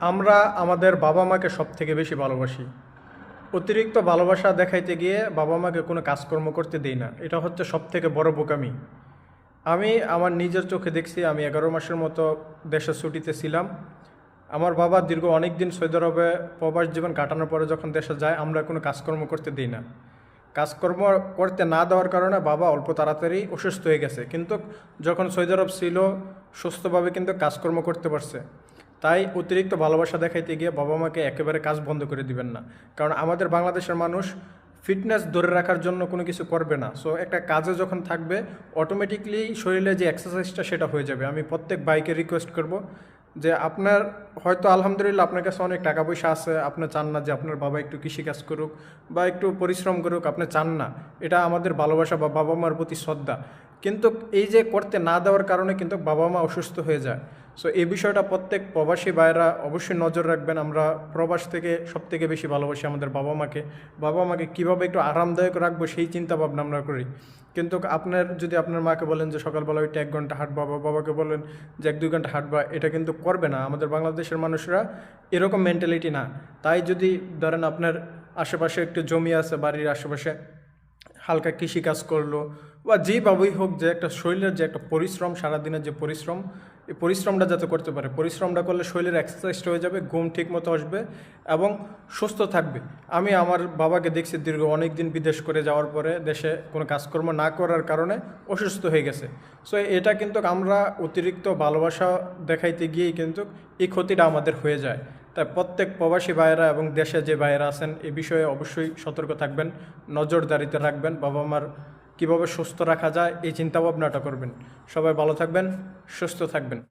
আমরা আমাদের বাবা মাকে সব থেকে বেশি ভালোবাসি। অতিরিক্ত ভালোবাসা দেখাইতে গিয়ে বাবা মাকে কোনো কাজকর্ম করতে দেই না। এটা হচ্ছে সব থেকে বড় বোকামি। আমি আমার নিজের চোখে দেখছি, আমি এগারো মাসের মতো দেশের ছুটিতে ছিলাম। আমার বাবা দীর্ঘ অনেক দিন সৌদি আরবে প্রবাস জীবন কাটানোর পরে যখন দেশে যায়, আমরা কোনো কাজকর্ম করতে দিই না। কাজকর্ম করতে না দেওয়ার কারণে বাবা অল্প তাড়াতাড়ি অসুস্থ হয়ে গেছে। কিন্তু যখন সৌদি আরব ছিল, সুস্থভাবে কিন্তু কাজকর্ম করতে পারছে। তাই অতিরিক্ত ভালোবাসা দেখাইতে গিয়ে বাবা মাকে একেবারে কাজ বন্ধ করে দিবেন না। কারণ আমাদের বাংলাদেশের মানুষ ফিটনেস ধরে রাখার জন্য কোনো কিছু করবে না। সো একটা কাজে যখন থাকবে অটোমেটিকলি শরীরে যে এক্সারসাইজটা সেটা হয়ে যাবে। আমি প্রত্যেক বাইকে রিকোয়েস্ট করব যে আপনার হয়তো আলহামদুলিল্লাহ আপনার কাছে অনেক টাকা পয়সা আছে, আপনি চান না যে আপনার বাবা একটু কৃষিকাজ করুক বা একটু পরিশ্রম করুক, আপনি চান না। এটা আমাদের ভালোবাসা বা বাবা মার প্রতি শ্রদ্ধা। কিন্তু এই যে করতে না দেওয়ার কারণে কিন্তু বাবা মা অসুস্থ হয়ে যায়। সো এই বিষয়টা প্রত্যেক প্রবাসী ভাইয়েরা অবশ্যই নজর রাখবেন। আমরা প্রবাস থেকে সব থেকে বেশি ভালোবাসি আমাদের বাবা মাকে। বাবা মাকে কীভাবে একটু আরামদায়ক রাখব সেই চিন্তা ভাবনা আমরা করি। কিন্তু আপনার, যদি আপনার মাকে বলেন যে সকালবেলা ওইটা এক ঘণ্টা হাঁটবা, বা বাবাকে বলেন যে এক দুই ঘণ্টা হাঁটবা, এটা কিন্তু করবে না। আমাদের বাংলাদেশের মানুষরা এরকম মেন্টালিটি না। তাই যদি ধরেন আপনার আশেপাশে একটু জমি আছে, বাড়ির আশেপাশে হালকা কৃষিকাজ করল, বা যেভাবেই হোক যে একটা শরীরের যে একটা পরিশ্রম, সারাদিনের যে পরিশ্রম এই পরিশ্রমটা যাতে করতে পারে। পরিশ্রমটা করলে শরীরের এক্সারসাইজটা হয়ে যাবে, ঘুম ঠিক মতো আসবে এবং সুস্থ থাকবে। আমি আমার বাবাকে দেখছি দীর্ঘ অনেক দিন বিদেশ করে যাওয়ার পরে দেশে কোনো কাজকর্ম না করার কারণে অসুস্থ হয়ে গেছে। সো এটা কিন্তু আমরা অতিরিক্ত ভালোবাসা দেখাইতে গিয়েই কিন্তু এই ক্ষতিটা আমাদের হয়ে যায়। তাই প্রত্যেক প্রবাসী ভাইয়েরা এবং দেশে যে ভাইয়েরা আছেন, এ বিষয়ে অবশ্যই সতর্ক থাকবেন, নজরদারিতে রাখবেন। বাবা মার কীভাবে সুস্থ রাখা যায় এই চিন্তাভাবনাটা করবেন। সবাই ভালো থাকবেন সুস্থ থাকবেন।